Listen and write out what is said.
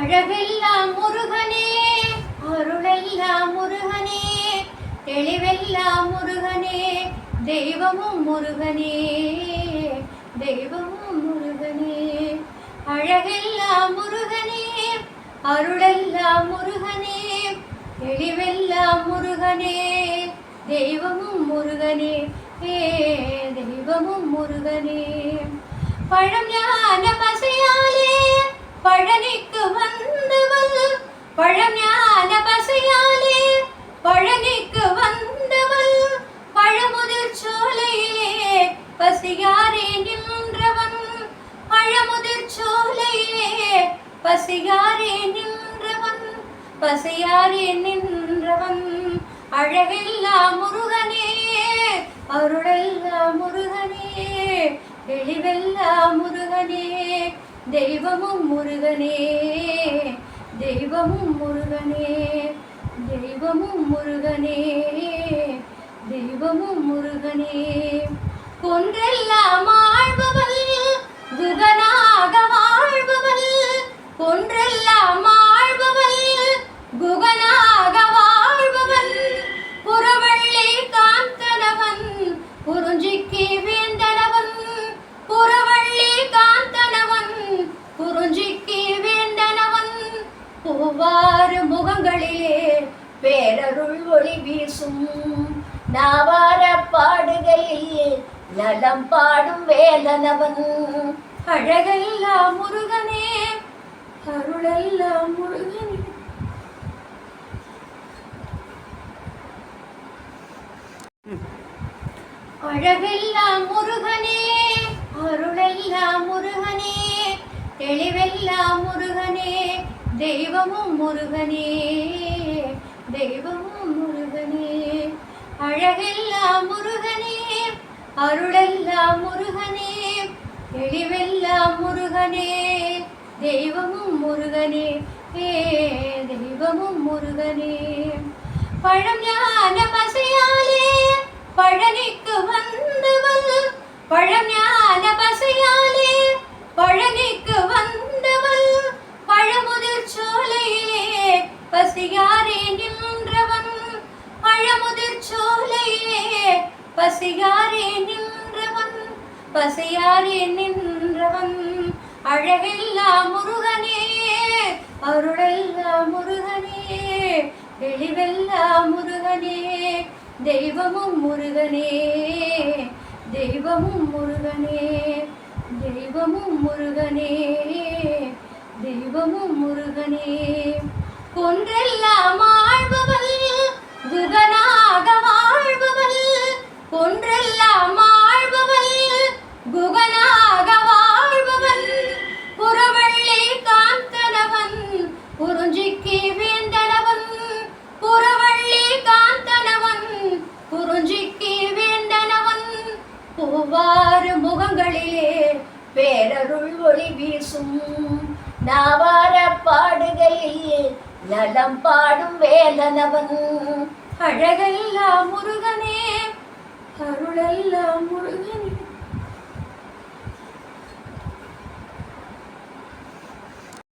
அழகெல்லாம் முருகனே அருளெல்லாம் முருகனே தெளிவெல்லாம் முருகனே தெய்வமும் முருகனே தெய்வமும் முருகனே. அழகெல்லாம் முருகனே அருளெல்லாம் முருகனே தெளிவெல்லாம் முருகனே தெய்வமும் முருகனே ஏ தெய்வமும் முருகனே. பழம் ஞான பசையாலே பழனிக்கு வந்தவள் பழஞான பசையாலே. பழனிக்கு வந்தவள் பழமுதிர் சோலையிலே பசியாரே நின்றவன். பழமுதிர் சோலையிலே பசியாரே நின்றவன் பசியாரே நின்றவன். அழகெல்லா முருகனே அருளெல்லா முருகனே தெளிவெல்லாம் முருகனே. தெய்வமும் முருகனே தெய்வமும் முருகனே தெய்வமும் முருகனே தெய்வமும் முருகனே. கொன்றெல்லாம் ஆழ்பவள் குகனாக வாழ்பவள். கொன்றெல்லாம் ஆழ்பவள் குகனாக வாழ்பவன் புறவள்ளி காந்தனவன் குறிஞ்சிக்கு வேந்தன குறிஞ்சிக்கு வேண்டனவன். பூவாறு முகங்களிலே பேரருள் ஒளி வீசும். நாவார பாடுகையில் நலம் பாடும் வேலனவன். அழகெல்லாம் முருகனே அருளெல்லாம் முருகனே. அழகெல்லாம் முருகனே அருளெல்லாம் முருகனே. தெளிவெல்லாம் முருகனே தெய்வமும் முருகனே தெய்வமும் முருகனே. அழகெல்லாம் முருகனே அருளெல்லாம் முருகனே தெளிவெல்லாம் முருகனே தெய்வமும் முருகனே ஏ தெய்வமும் முருகனே. பழம் ஞான பழமுதிர் சோலையே பசியாரே நின்றவன் பசியாரே நின்றவன். அழகெல்லாம் முருகனே அருளெல்லாம் முருகனே தெளிவெல்லா முருகனே தெய்வமும் முருகனே தெய்வமும் முருகனே தெய்வமும் முருகனே தெய்வமும் முருகனே. கொன்றெல்லாம் மூவாறு முகங்களிலே பேரருள் ஒளி வீசும். நாவார பாடுகையில் நலம் பாடும் வேலனவன். அழகெல்லாம் முருகனே அருளெல்லாம் முருகனே.